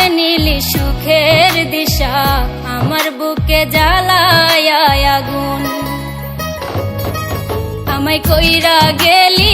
খুঁজে নিলি সুখের দিশা আমার বুকে জ্বালায় আগুন। আমায় কইরা গেলি